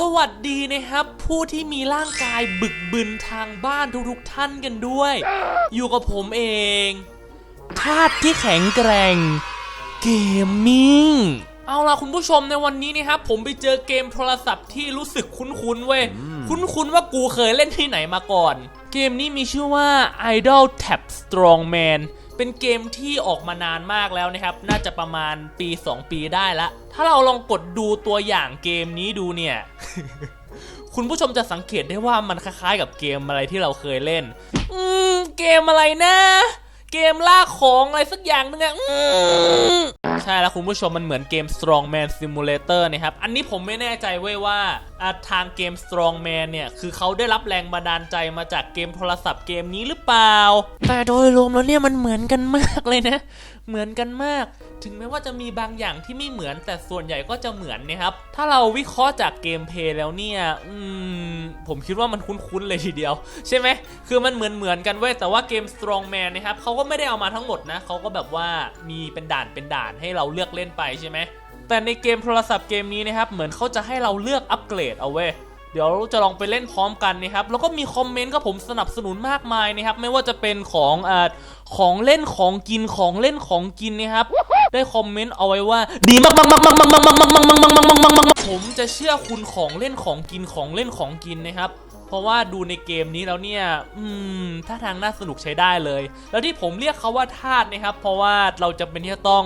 สวัสดีนะครับ ผู้ที่มีร่างกายบึกบึนทางบ้านทุกๆท่านกันด้วย อยู่กับผมเองธาตุที่แข็งแกร่ง เกมมิ่งเอาล่ะคุณผู้ชมในวันนี้นะครับผมไปเจอเกมโทรศัพท์ที่รู้สึกคุ้นๆเว้ย คุ้นๆว่ากูเคยเล่นที่ไหนมาก่อน เกมนี้มีชื่อว่า Idol Tap Strongman เป็นเกมที่ออกมานานมากแล้วนะครับ น่าจะประมาณปี 2 ปีได้ละ ถ้าเราลองกดดูตัวอย่างเกมนี้ดูเนี่ย คุณผู้ชมจะสังเกตได้ว่ามันคล้ายๆ กับเกมอะไรที่เราเคยเล่น อืม เกมอะไรนะ เกมล่าของอะไรสักอย่างนึงอะอใช่แล้วคุณผู้ชมมันเหมือนเกม Strongman Simulator นะครับ อันนี้ผมไม่แน่ใจเว้ยว่า ทางเกม Strongman เนี่ย คือเขาได้รับแรงบันดาลใจมาจากเกมโทรศัพท์เกมนี้หรือเปล่า แต่โดยรวมแล้วเนี่ยมันเหมือนกันมากเลยนะ เหมือนกันมาก ถึงแม้ว่าจะมีบางอย่างที่ไม่เหมือนแต่ส่วนใหญ่ก็จะเหมือนนะครับ ถ้าเราวิเคราะห์จากเกมเพลย์แล้วเนี่ย อืม ผมคิดว่ามันคุ้นๆเลยทีเดียว ใช่ไหม คือมันเหมือนเหมือนๆกันเว้ย แต่ว่าเกม Strongman นะครับเขาก็ไม่ได้เอามาทั้งหมดนะเขาก็แบบว่ามีเป็นด่านเป็นด่านให้เราเลือกเล่นไปใช่ไหม แต่ในเกมโทรศัพท์เกมนี้นะครับ เหมือนเขาจะให้เราเลือกอัปเกรดเอาเว้ยเดี๋ยวจะลองไปเล่นพร้อมกันนะครับ แล้วก็มีคอมเมนต์ก็ผมสนับสนุนมากมายนะครับ ไม่ว่าจะเป็นของอ่าของเล่นของกินของเล่นของกินนะครับ ได้คอมเมนต์เอาไว้ว่า ดีมากมากมากมากมากมากมากมากมากมากมากมากมากมากผมจะเชื่อคุณของเล่นของกินของเล่นของกินนะครับ เพราะว่าดูในเกมนี้แล้วเนี่ย อืมท่าทางน่าสนุกใช้ได้เลย แล้วที่ผมเรียกเขาว่าทาสนะครับ เพราะว่าเราจะเป็นที่จะต้อง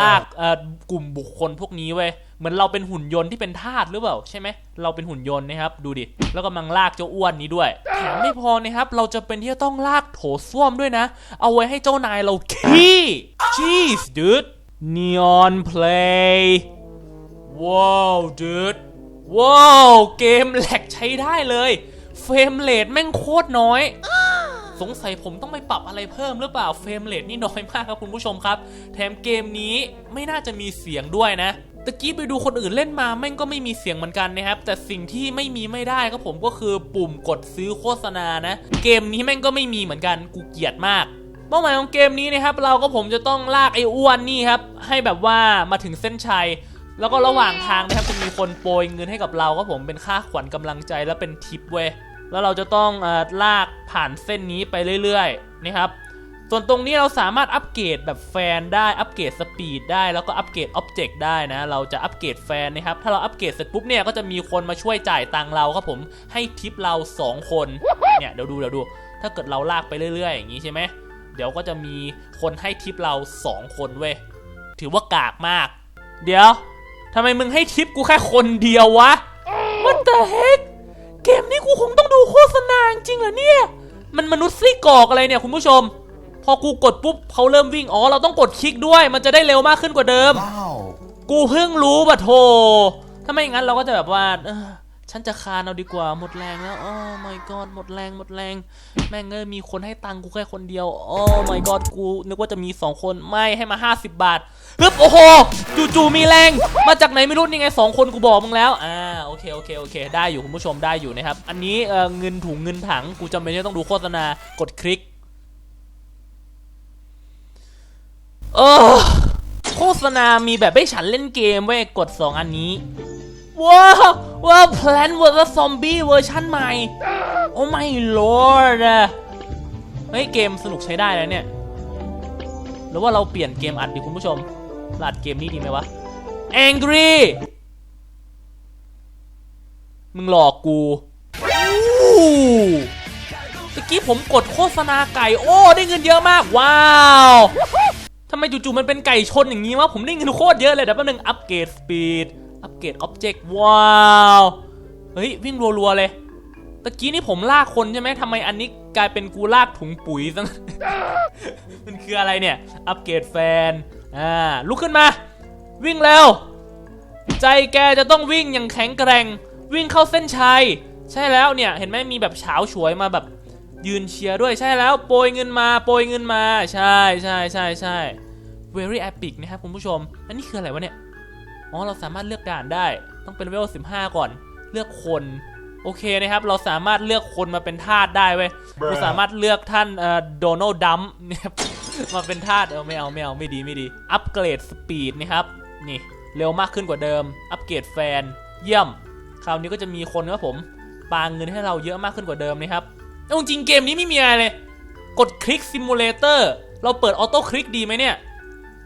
ลากเอ่อกลุ่มบุคคลพวกนี้เว้ยเหมือนเราเป็นหุ่นยนต์ที่เป็นทาสหรือเปล่าใช่ไหมเราเป็นหุ่นยนต์นะครับ ดูดิ แล้วกำลังลากเจ้าอ้วนนี้ด้วยแถมไม่พอนะครับ เราจะเป็นที่ต้องลากโถส้วมด้วยนะ เอาไว้ให้เจ้านายเราขี้ jeez dude neon play ว้าว dude ว้าวเกมแหลกใช้ได้เลย เฟรมเรทแม่งโคตรน้อย สงสัยผมต้องไปปรับอะไรเพิ่มหรือเปล่าเฟรมเรทนี่น้อยมากครับคุณผู้ชมครับ แถมเกมนี้ไม่น่าจะมีเสียงด้วยนะตะกี้ไปดูคนอื่นเล่นมาแม่งก็ไม่มีเสียงเหมือนกันนะครับ แต่สิ่งที่ไม่มีไม่ได้ครับผมก็คือปุ่มกดซื้อโฆษณานะ เกมนี้แม่งก็ไม่มีเหมือนกันกูเกลียดมากเป้าหมายของเกมนี้นะครับเราก็ผมจะต้องลากไอ้อ้วนนี่ครับให้แบบว่ามาถึงเส้นชัย แล้วก็ระหว่างทางนะครับจะมีคนโปรยเงินให้กับเราครับผมเป็นค่าขวัญกำลังใจและเป็นทิปเว้ย แล้วเราจะต้องอลากผ่านเส้นนี้ไปเรื่อยๆนะครับส่วนตรงนี้เราสามารถอัปเกรดแบบแฟนได้อัปเกรดสปีดได้แล้วก็อัปเกรดอ็อบเจกต์ได้นะเราจะอัปเกรดแฟนนะครับถ้าเราอัปเกรดเสร็จปุ๊บเนี่ยก็จะมีคนมาช่วยจ่ายตังเราครับผมให้ทิปเรา 2 คนเนี่ยเดี๋ยวดูเดี๋ยวดู ถ้าเกิดเราลากไปเรื่อยๆ อย่างนี้ใช่ไหมเดี๋ยวก็จะมีคนให้ทิปเรา 2 คนเว้ยถือว่ากากมาก เดี๋ยวทำไมมึงให้ทิปกูแค่คนเดียววะ What the heck กมนี้กูคงต้องดูโฆษณาจริงเหรอเนี่ย มันมนุษย์ซี่กรอกอะไรเนี่ยคุณผู้ชม พอกูกดปุ๊บเขาเริ่มวิ่ง อ๋อ เราต้องกดคลิกด้วย มันจะได้เร็วมากขึ้นกว่าเดิม Wow. กูเพิ่งรู้ปะโท ถ้าไม่อย่างนั้นเราก็จะแบบว่าเออฉันจะคานเอาดีกว่า หมดแรงแล้ว โอ้ my god หมดแรง หมดแรง แม่งเอ้ยมีคนให้ตังค์กูแค่คนเดียว โอ้ my god กูนึกว่าจะมี 2 คน ไม่ ให้มา 50 บาทฮึบโอ้โห จู่ๆมีแรง มาจากไหนไม่รู้ นี่ไง 2 คนกูบอกมึงแล้ว อ่า โอเคโอเคโอเคได้อยู่คุณผู้ชมได้อยู่นะครับ อันนี้เเงินถุงเงินถังกูจำเป็นที่ต้องดูโฆษณากดคลิกเออโฆษณามีแบบให้ฉันเล่นเกมเว้ยกด 2 อันนี้ว้าวว้าว Plant vs Zombie เวอร์ชันใหม่ โอ้ไม่ lord อะเฮ้ยเกมสนุกใช้ได้แล้วเนี่ยหรือว่าเราเปลี่ยนเกมอัดดีคุณผู้ชมเราอัดเกมนี้ดีไหมวะ Angry มึงหลอกกูตะกี้ผมกดโฆษณาไก่ โอ้ได้เงินเยอะมาก ว้าวทำไมจู่ๆมันเป็นไก่ชนอย่างนี้วะ ผมได้เงินโคตรเยอะเลยเดี๋ยวแป๊บนึงอัปเกรดสปีด อัปเกรดอ็อบเจกต์ ว้าว เฮ้ย วิ่งรัวๆเลย ตะกี้นี่ผมลากคนใช่ไหมทำไมอันนี้กลายเป็นกูลากถุงปุ๋ยซะมันคืออะไรเนี่ย อัปเกรดแฟน อ่า ลุกขึ้นมา วิ่งเร็วใจแกจะต้องวิ่งอย่างแข็งแกร่ง วิ่งเข้าเส้นชัย ใช่แล้วเนี่ย เห็นไหมมีแบบเฉาฉวยมาแบบยืนเชียร์ด้วยใช่แล้วโปรยเงินมาโปรยเงินมาใช่ใช่ใช่ใช่ very epic นะครับคุณผู้ชม อันนี้คืออะไรวะเนี่ย อ๋อ เราสามารถเลือกด่านได้ ต้องเป็นเลเวล 15 ก่อน เลือกคน โอเคนะครับ เราสามารถเลือกคนมาเป็นทาสได้เว้ย Bruh เราสามารถเลือกท่านเอ่อโดนัลด์ดัมเนี่ยมาเป็นทาสเออไม่เอาไม่เอาไม่ดีไม่ดี อัปเกรดสปีดนะครับ นี่ เร็วมากขึ้นกว่าเดิม อัปเกรดแฟน เยี่ยม คราวนี้ก็จะมีคนครับผมปาเงินให้เราเยอะมากขึ้นกว่าเดิมนะครับเอาจริงเกมนี้ไม่มีอะไรเลย กดคลิกซิมูเลเตอร์เราเปิดออโต้คลิกดีไหมเนี่ย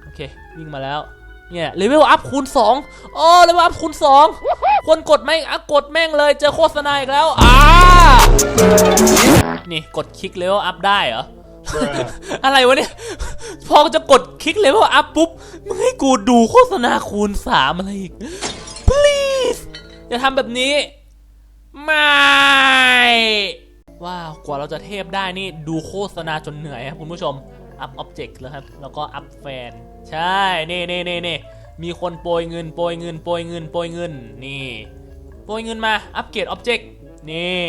โอเค วิ่งมาแล้ว เนี่ยเลเวลอัพคูณ2อ๋อเลเวลอัพคูณ2ควรกดไหมอะกดแม่งเลย เจอโฆษณาอีกแล้ว อ่า นี่กดคลิกเลเวลอัพได้เหรอ อะไรวะเนี่ย พอจะกดคลิกเลเวลอัพปุ๊บมึงให้กูดูโฆษณาคูณ3อะไรอีก อย่าทำแบบนี้ ไม่ ว้าวกว่าเราจะเทพได้นี่ดูโฆษณาจนเหนื่อยครับคุณผู้ชม อัพอ็อบเจกต์แล้วครับ แล้วก็อัพแฟน ใช่ นี่นี่นี่นี่มีคนโปรยเงิน โปรยเงิน โปรยเงิน โปรยเงิน นี่ โปรยเงินมา อัปเกรดอ็อบเจกต์ นี่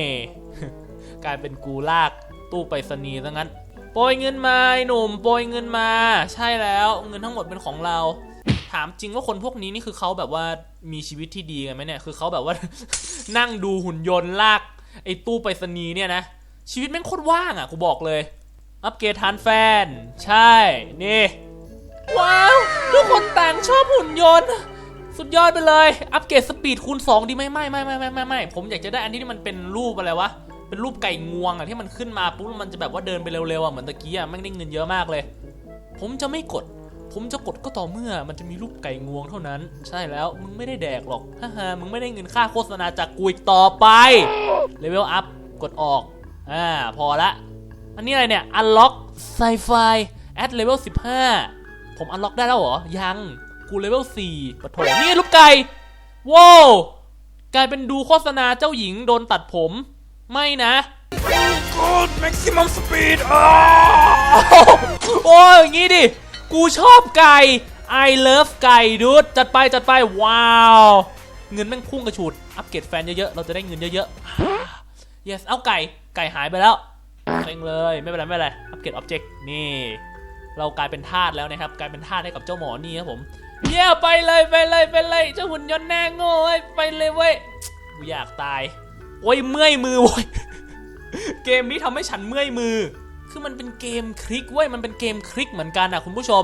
กลายเป็นกูลากตู้ไปรษณีย์ซะงั้น โปรยเงินมาหนุ่ม โปรยเงินมา ใช่แล้ว เงินทั้งหมดเป็นของเรา ถามจริงว่าคนพวกนี้นี่คือเขาแบบว่ามีชีวิตที่ดีกันไหมเนี่ย คือเขาแบบว่า นั่งดูหุ่นยนต์ลาก ไอ้ตู้ไปรษณีย์เนี่ยนะ ชีวิตแม่งโคตรว่างอะกูบอกเลย อัปเกรดทานแฟน ใช่ นี่ ว้าว ทุกคนต่างชอบหุ่นยนต์ สุดยอดไปเลย อัปเกรดสปีดคูณ 2 ดีไหมไม่ไม่ไม่ไม่ไม่ไม่ผมอยากจะได้อันนี้ที่มันเป็นรูปอะไรวะ เป็นรูปไก่งวงอะที่มันขึ้นมาปุ๊บมันจะแบบว่าเดินไปเร็วๆอะเหมือนตะกี้อะแม่งได้เงินเยอะมากเลย ผมจะไม่กด ผมจะกดก็ต่อเมื่อมันจะมีรูปไก่งวงเท่านั้น ใช่แล้วมึงไม่ได้แดกหรอกฮ่าฮ่ามึงไม่ได้เงินค่าโฆษณาจากกูอีกต่อไปเลเวลอัพกดออกอ่าพอละ อันนี้อะไรเนี่ย unlock sci-fi at level 15 ผมอันล็อกได้แล้วเหรอ ยังกูเลเวล4ปะโถนี่ไงลูกไก่ว้าวกลายเป็นดูโฆษณาเจ้าหญิงโดนตัดผม ไม่นะ Good maximum speed โอ้ยอย่างงี้ดิ กูชอบไก่ I love ไก่ดูดจัดไปจัดไปว้าว เงินแม่งพุ่งกระฉูด อัปเกรดแฟนเยอะๆ เราจะได้เงินเยอะๆ yes เอาไก่ ไก่หายไปแล้วเซ็งเลย ไม่เป็นไรไม่เป็นไร อัปเกรดออบเจกต์นี่ เรากลายเป็นทาสแล้วนะครับ กลายเป็นทาสให้กับเจ้าหมอนี่ครับผม เยี่ไปเลยไปเลยไปเลย เจ้าหุ่นยนต์แน่โง่ไปเลยเว้ย กูอยากตาย โอ้ยเมื่อยมือโว้ย เกมนี้ทำให้ฉันเมื่อยมือ คือมันเป็นเกมคลิกเว้ยมันเป็นเกมคลิกเหมือนกันนะคุณผู้ชม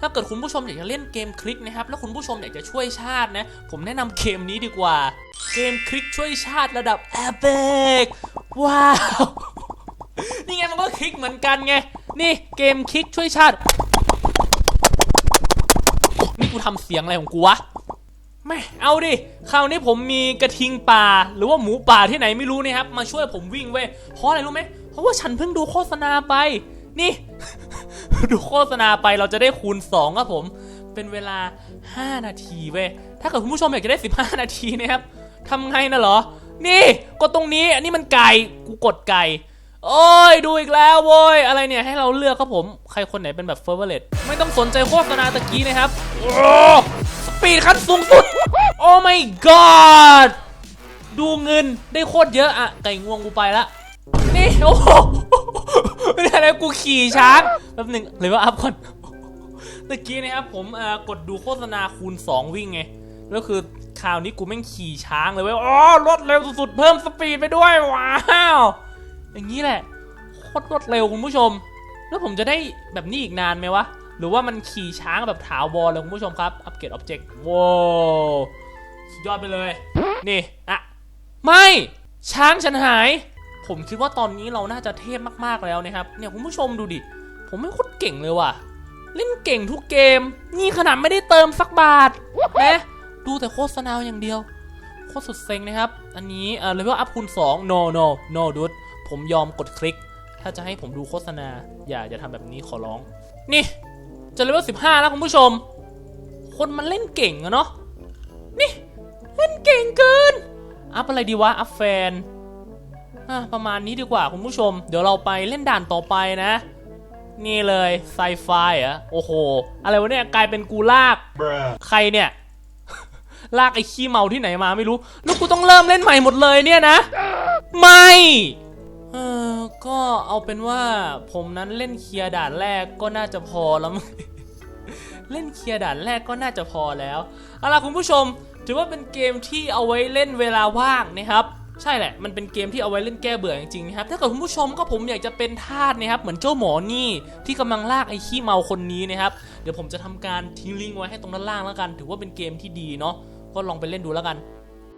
ถ้าเกิดคุณผู้ชมอยากจะเล่นเกมคลิกนะครับแล้วคุณผู้ชมอยากจะช่วยชาตินะ ผมแนะนำเกมนี้ดีกว่า เกมคลิกช่วยชาติระดับ e p i c ว้าวนี่ไงมันก็คลิกเหมือนกันไงนี่เกมคลิกช่วยชาติ นี่กูทำเสียงอะไรของกูวะ ไม่เอาดิคราวนี้ผมมีกระทิงป่า หรือว่าหมูป่าที่ไหนไม่รู้นะครับ มาช่วยผมวิ่งเว้ยเพราะอะไรรู้ไหมเพราะว่าฉันเพิ่งดูโฆษณาไป นี่ ดูโฆษณาไปเราจะได้คูณ 2 ครับผม เป็นเวลา 5 นาทีเว้ยถ้าเกิดคุณผู้ชมอยากจะได้ 15 นาทีนะครับทำไงนะเหรอ นี่กดตรงนี้อันนี้มันไก่กูกดไก่โอ้ยดูอีกแล้วโว้ยอะไรเนี่ยให้เราเลือกครับผม ใครคนไหนเป็นแบบเฟอร์เวอร์เลตไม่ต้องสนใจโฆษณาตะกี้นะครับ ปีดขั้นสูงสุด โอ้ my god ดูเงินได้โคตรเยอะอะไก่งวงกูไปละ นี่ โอ้โหไม่ได้อะไรกูขี่ช้างแป๊บหนึ่งเลยว่าอัพก่อนตะกี้นะครับผมเอ่อกดดูโฆษณาคูณ 2 วิ่งไงแล้วคือคราวนี้กูแม่งขี่ช้างเลยเว้ยอ๋อรถเร็วสุดๆ เพิ่มสปีดไปด้วย ว้าว อย่างนี้แหละโคตรรวดเร็วคุณผู้ชม แล้วผมจะได้แบบนี้อีกนานไหมวะ หรือว่ามันขี่ช้างแบบถาวรเลยคุณผู้ชมครับ อัปเกรดออบเจกต์ว้าวสุดยอดไปเลย นี่อะไม่ช้างฉันหาย ผมคิดว่าตอนนี้เราน่าจะเทพมากๆแล้วนะครับ เนี่ยคุณผู้ชมดูดิ ผมไม่โคตรเก่งเลยว่ะ เล่นเก่งทุกเกม นี่ขนาดไม่ได้เติมสักบาทนะดูแต่โฆษณาอย่างเดียว โคตรสุดเซ็งนะครับ อันนี้เอ่อเลเวลอัพคูณ2 no no no dude ผมยอมกดคลิก ถ้าจะให้ผมดูโฆษณา อย่าอย่าทำแบบนี้ขอร้อง นี่ จะเลเวล15แล้วคุณผู้ชม คนมันเล่นเก่งอะเนาะนี่เล่นเก่งเกิน อัพอะไรดีวะ อัพแฟนอะประมาณนี้ดีกว่าคุณผู้ชม เดี๋ยวเราไปเล่นด่านต่อไปนะ นี่เลยไซไฟอะโอ้โห อะไรวะเนี่ยกลายเป็นกูลาก Bruh. ใครเนี่ย ลากไอ้ขี้เมาที่ไหนมาไม่รู้ แล้วกูต้องเริ่มเล่นใหม่หมดเลยเนี่ยนะ ไม่เออ ก็เอาเป็นว่าผมนั้นเล่นเคลียร์ด่านแรกก็น่าจะพอแล้วมั้งเล่นเคลียร์ด่านแรกก็น่าจะพอแล้วเอาล่ะคุณผู้ชม ถือว่าเป็นเกมที่เอาไว้เล่นเวลาว่างนะครับใช่แหละ มันเป็นเกมที่เอาไว้เล่นแก้เบื่อจริงๆนะครับ ถ้าเกิดคุณผู้ชมก็ผมอยากจะเป็นทาสนะครับ เหมือนเจ้าหมอนี่ที่กำลังลากไอ้ขี้เมาคนนี้นะครับ เดี๋ยวผมจะทำการทิ้งลิงก์ไว้ให้ตรงด้านล่างแล้วกัน ถือว่าเป็นเกมที่ดีเนาะ ก็ลองไปเล่นดูแล้วกัน